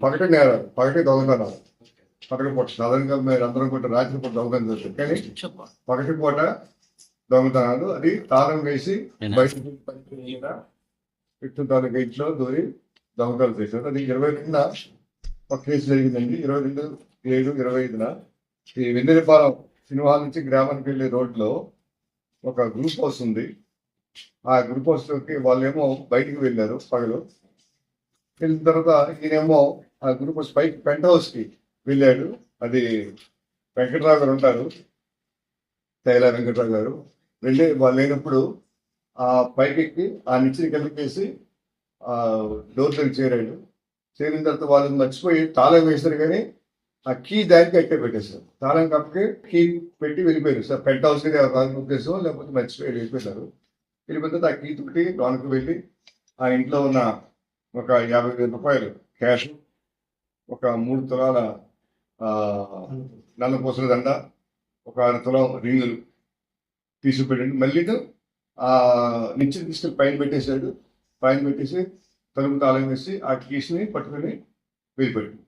పగటి నేరాలు పగటి దొంగతనాలు పగటి పూట సాధారణంగా మీరు అందరం కూడా రాత్రి పూట దొంగతనం చేస్తారు. కానీ పగటి పూట దొంగతనాలు అది తాళం వేసి బయటకు పెట్టిన తాలూకా ఇంట్లో దూరి దొంగతనాలు చేశారు. అది ఇరవై రెండున ఒక కేసు జరిగిందండి. ఇరవై రెండు ఏడు ఇరవై ఐదున ఈ వెన్నెలపాలెం సినిమా నుంచి గ్రామానికి వెళ్ళే రోడ్లో ఒక గ్రూప్ హౌస్ ఉంది. ఆ గ్రూప్ హౌస్లోకి వాళ్ళేమో బయటికి వెళ్ళారు పగలు. వెళ్ళిన తర్వాత ఈయనేమో ఆ గ్రూప్ స్పైక్ పెంట్ హౌస్కి వెళ్ళాడు. అది వెంకటరావు గారు ఉంటారు. తైల వెంకటరావు గారు. వెళ్ళి వాళ్ళు లేనప్పుడు ఆ పైకి ఎక్కి ఆ నిచ్చిని కలిపేసి ఆ డోర్ దగ్గర చేరాడు. చేరిన తర్వాత వాళ్ళు మర్చిపోయి తాళం వేశారు కానీ ఆ కీ దానికి ఎక్కే పెట్టేశారు? తాళం కప్పకి కీ పెట్టి వెళ్ళిపోయారు. సార్ పెంట్ హౌస్ ఉద్దేశం లేకపోతే మర్చిపోయి వెళ్ళిపోయారు. వెళ్ళిపోయిన తర్వాత ఆ కీ తోటి లోనికి వెళ్ళి ఆ ఇంట్లో ఉన్న ఒక యాభై వేల రూపాయలు క్యాష్ ఒక మూడు తులాల నల్ల పూసల దండ ఒక ఆరు తులం రింగులు తీసుకుపెట్టండి మళ్ళీ ఆ నిత్యం తీసుకుని పైన పెట్టేశాడు. పైన పెట్టేసి తలుపు తాళం వేసి ఆ కీస్ని పట్టుకొని వెళ్ళిపోయాడు.